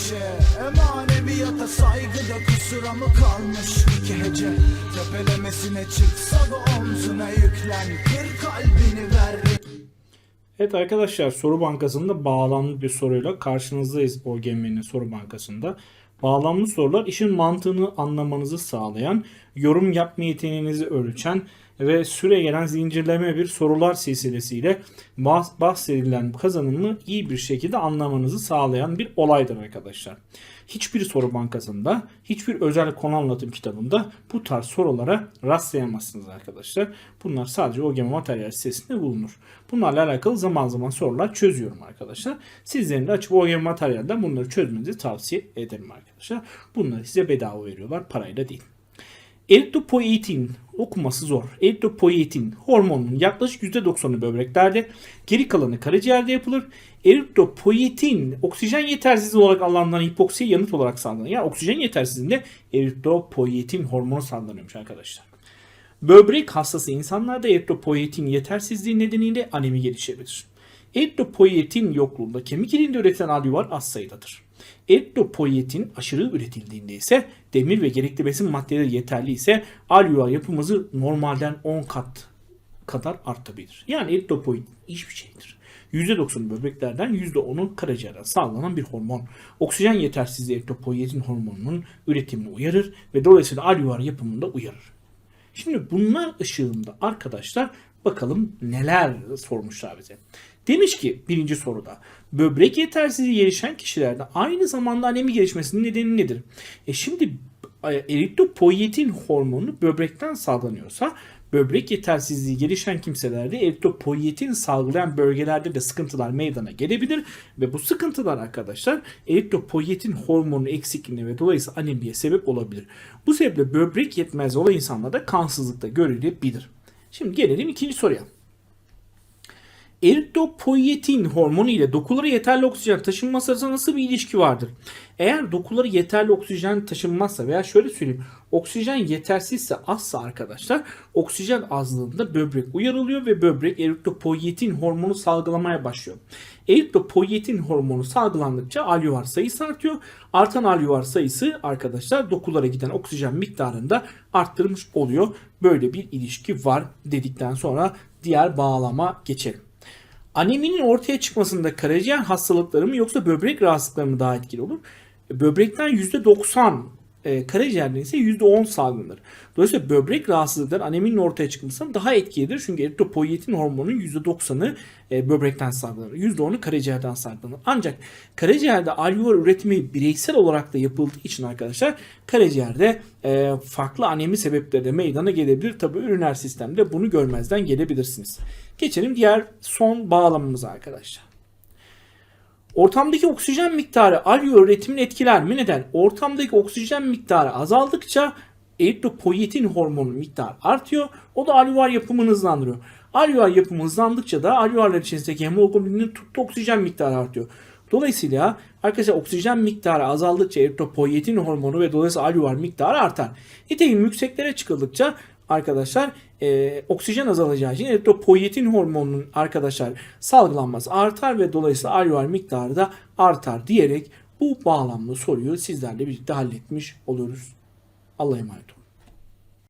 klişe Emaneviyata saygıda kusura mı kalmış. İki hece Tepelemesine çıksa da omzuna yüklen. Kır kalbini ver. Evet arkadaşlar soru bankasında bağlamlı bir soruyla karşınızdayız OGM'nin soru bankasında. Bağlamlı sorular işin mantığını anlamanızı sağlayan, yorum yapma yeteneğinizi ölçen ve süre gelen zincirleme bir sorular silsilesiyle bahs- bahsedilen kazanımı iyi bir şekilde anlamanızı sağlayan bir olaydır arkadaşlar. Hiçbir soru bankasında, hiçbir özel konu anlatım kitabında bu tarz sorulara rastlayamazsınız arkadaşlar. Bunlar sadece OGM materyal sitesinde bulunur. Bunlarla alakalı zaman zaman sorular çözüyorum arkadaşlar. Sizlerin de açıp OGM materyalden bunları çözmenizi tavsiye ederim arkadaşlar. Bunları size bedava veriyorlar, parayla değil. Eritropoietin okuması zor. Eritropoietin hormonunun yaklaşık %90'ı böbreklerde, geri kalanı karaciğerde yapılır. Eritropoietin oksijen yetersizliği olarak adlandırılan hipoksiye yanıt olarak salgılanır. Yani oksijen yetersizliğinde eritropoietin hormonu salgılanıyormuş arkadaşlar. Böbrek hastası insanlarda eritropoietin yetersizliği nedeniyle anemi gelişebilir. Eritropoietin yokluğunda kemik ilinde üretilen alüvar az sayıdadır. Eritropoietin aşırı üretildiğinde ise demir ve gerekli besin maddeleri yeterli ise alüvar yapımızı normalden 10 kat kadar artabilir. Yani eritropoietin hiçbir şeydir. %90'ı böbreklerden %10'u karaciğerden sağlanan bir hormon. Oksijen yetersizliği eritropoietin hormonunun üretimini uyarır ve dolayısıyla alüvar yapımında uyarır. Şimdi bunlar ışığında arkadaşlar bakalım neler sormuşlar bize. Demiş ki birinci soruda böbrek yetersizliği gelişen kişilerde aynı zamanda anemi gelişmesinin nedeni nedir? E şimdi e, eritropoietin hormonu böbrekten salgılanıyorsa böbrek yetersizliği gelişen kimselerde eritropoietin salgılayan bölgelerde de sıkıntılar meydana gelebilir ve bu sıkıntılar arkadaşlar eritropoietin hormonu eksikliğine ve dolayısıyla anemiye sebep olabilir. Bu sebeple böbrek yetmezliği olan insanlarda kansızlıkta görülebilir. Şimdi gelelim ikinci soruya. Eritropoietin hormonu ile dokulara yeterli oksijen taşınması arasında nasıl bir ilişki vardır? Eğer dokulara yeterli oksijen taşınmazsa veya şöyle söyleyeyim oksijen yetersizse azsa arkadaşlar oksijen azlığında böbrek uyarılıyor ve böbrek eritropoietin hormonu salgılamaya başlıyor. Eritropoietin hormonu salgılandıkça alüvar sayısı artıyor. Artan alüvar sayısı arkadaşlar dokulara giden oksijen miktarını da arttırmış oluyor. Böyle bir ilişki var dedikten sonra diğer bağlama geçelim. Aneminin ortaya çıkmasında karaciğer hastalıkları mı yoksa böbrek rahatsızlıkları mı daha etkili olur? Böbrekten %90 e, karaciğerden ise %10 salgılanır. Dolayısıyla böbrek rahatsızlıkları aneminin ortaya çıkmasına daha etkilidir. Çünkü eritropoietin hormonunun %90'ı e, böbrekten salgılanır. %10'u karaciğerden salgılanır. Ancak karaciğerde alveolar üretimi bireysel olarak da yapıldığı için arkadaşlar karaciğerde e, farklı anemi sebepleri de meydana gelebilir. Tabi üriner sistemde bunu görmezden gelebilirsiniz. Geçelim diğer son bağlamamıza arkadaşlar. Ortamdaki oksijen miktarı alveolar üretimini etkiler mi? Neden? Ortamdaki oksijen miktarı azaldıkça eritropoietin hormonu miktarı artıyor. O da alveolar yapımını hızlandırıyor. Alveolar yapımı hızlandıkça da alveolarlar içerisindeki hemoglobinin tuttu oksijen miktarı artıyor. Dolayısıyla arkadaşlar oksijen miktarı azaldıkça eritropoietin hormonu ve dolayısıyla alveolar miktarı artar. Nitekim yükseklere çıkıldıkça arkadaşlar e, oksijen azalacağı için eritropoietin hormonunun arkadaşlar salgılanması artar ve dolayısıyla alveolar miktarı da artar diyerek bu bağlamlı soruyu sizlerle birlikte halletmiş oluruz. Allah'a emanet olun.